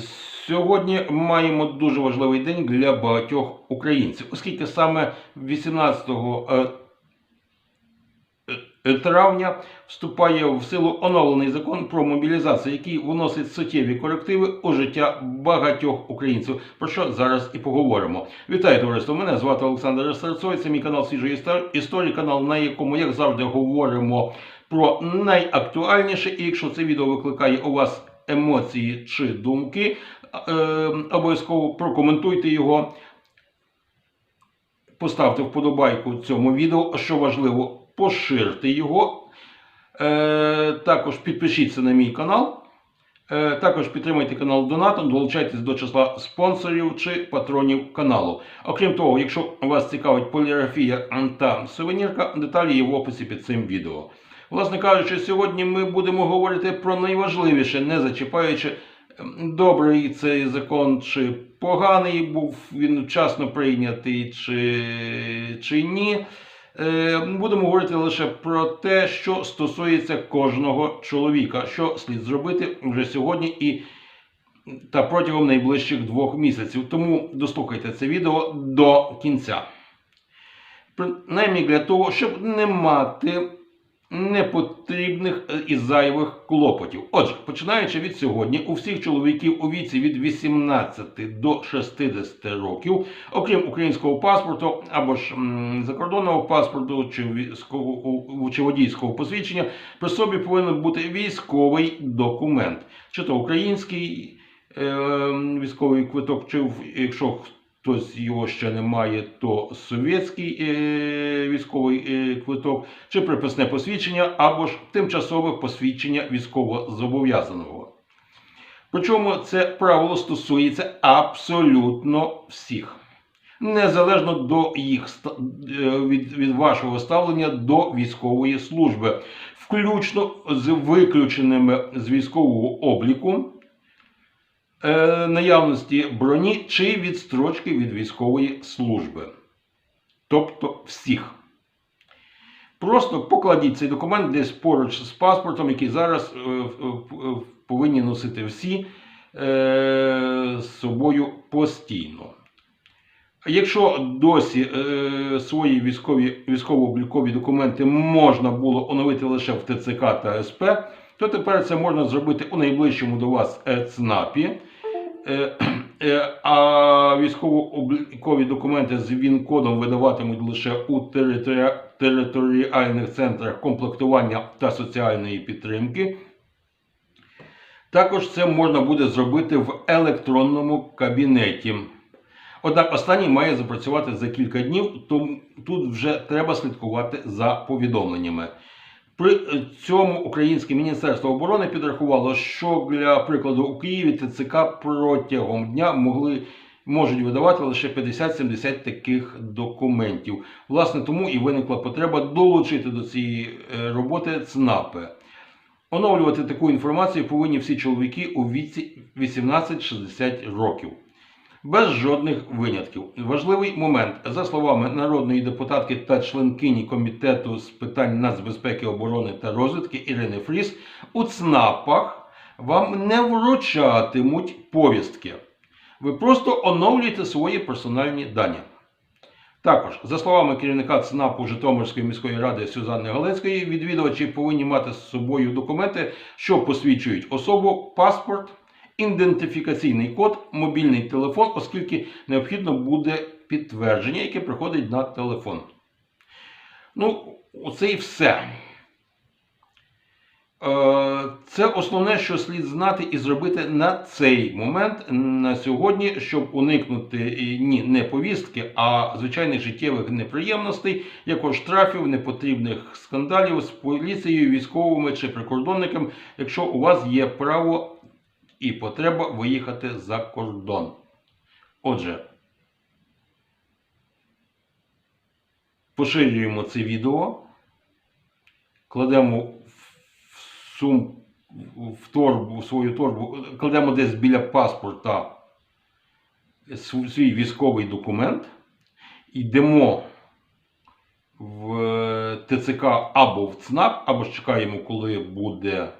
Сьогодні маємо дуже важливий день для багатьох українців, оскільки саме 18 е, е, травня вступає в силу оновлений закон про мобілізацію, який вносить суттєві корективи у життя багатьох українців. Про що зараз і поговоримо. Вітаю товариство! Мене звати Олександр Серцой. Це мій канал свіжої історії, канал, на якому, як завжди, говоримо про найактуальніше. І якщо це відео викликає у вас емоції чи думки, е, обов'язково прокоментуйте його. Поставте вподобайку цьому відео, що важливо, поширте його. Е, також підпишіться на мій канал. Е, також підтримайте канал донатом, долучайтесь до числа спонсорів чи патронів каналу. Окрім того, якщо вас цікавить поліграфія та сувенірка, деталі є в описі під цим відео. Власне кажучи, сьогодні ми будемо говорити про найважливіше, не зачіпаючи ем, добрий цей закон, чи поганий був він вчасно прийнятий, чи, чи ні. Е, Будемо говорити лише про те, що стосується кожного чоловіка, що слід зробити вже сьогодні і та протягом найближчих двох місяців. Тому дослухайте це відео до кінця. Принаймні для того, щоб не мати непотрібних е, і зайвих клопотів. Отже, починаючи від сьогодні, у всіх чоловіків у віці від 18 до 60 років, окрім українського паспорту або ж м, закордонного паспорту чи військового чи водійського посвідчення, при собі повинен бути військовий документ, чи то український е, військовий квиток, чи якщо хтось його ще не має, то совєтський е, військовий е, квиток, чи приписне посвідчення, або ж тимчасове посвідчення військовозобов'язаного. Причому це правило стосується абсолютно всіх. Незалежно до їх е, від, від вашого ставлення до військової служби, включно з виключеними з військового обліку наявності броні чи відстрочки від військової служби. Тобто всіх. Просто покладіть цей документ десь поруч з паспортом, який зараз е, е, е, повинні носити всі е, з собою постійно. Якщо досі е, свої військові військово-облікові документи можна було оновити лише в ТЦК та СП, то тепер це можна зробити у найближчому до вас е, ЦНАПі. Е, е, А військово-облікові документи з ВІН-кодом видаватимуть лише у територі- територіальних центрах комплектування та соціальної підтримки. Також це можна буде зробити в електронному кабінеті. Однак останній має запрацювати за кілька днів, тому тут вже треба слідкувати за повідомленнями. При цьому Українське Міністерство оборони підрахувало, що для прикладу у Києві ТЦК протягом дня могли можуть видавати лише 50-70 таких документів. Власне, тому і виникла потреба долучити до цієї е, роботи ЦНАПи. Оновлювати таку інформацію повинні всі чоловіки у віці 18-60 років. Без жодних винятків. Важливий момент. За словами народної депутатки та членкині комітету з питань нацбезпеки, оборони та розвідки Ірини Фріс, у ЦНАПах вам не вручатимуть повістки. Ви просто оновлюєте свої персональні дані. Також, за словами керівника ЦНАПу Житомирської міської ради Сюзанни Галецької, відвідувачі повинні мати з собою документи, що посвідчують особу, паспорт, ідентифікаційний код, мобільний телефон, оскільки необхідно буде підтвердження, яке приходить на телефон. Ну, оце і все. Е, Це основне, що слід знати і зробити на цей момент, на сьогодні, щоб уникнути е, ні, не повістки, а звичайних життєвих неприємностей, якож штрафів, непотрібних скандалів з поліцією, військовими чи прикордонниками, якщо у вас є право і потреба виїхати за кордон. Отже, поширюємо це відео, кладемо в сум в торбу, в свою торбу, кладемо десь біля паспорта свій військовий документ, йдемо в е, ТЦК або в ЦНАП, або чекаємо, коли буде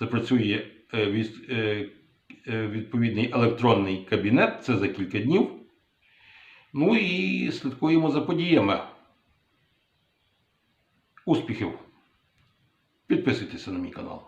запрацює е, е, е, відповідний електронний кабінет. Це за кілька днів. Ну і слідкуємо за подіями. Успіхів! Підписуйтеся на мій канал.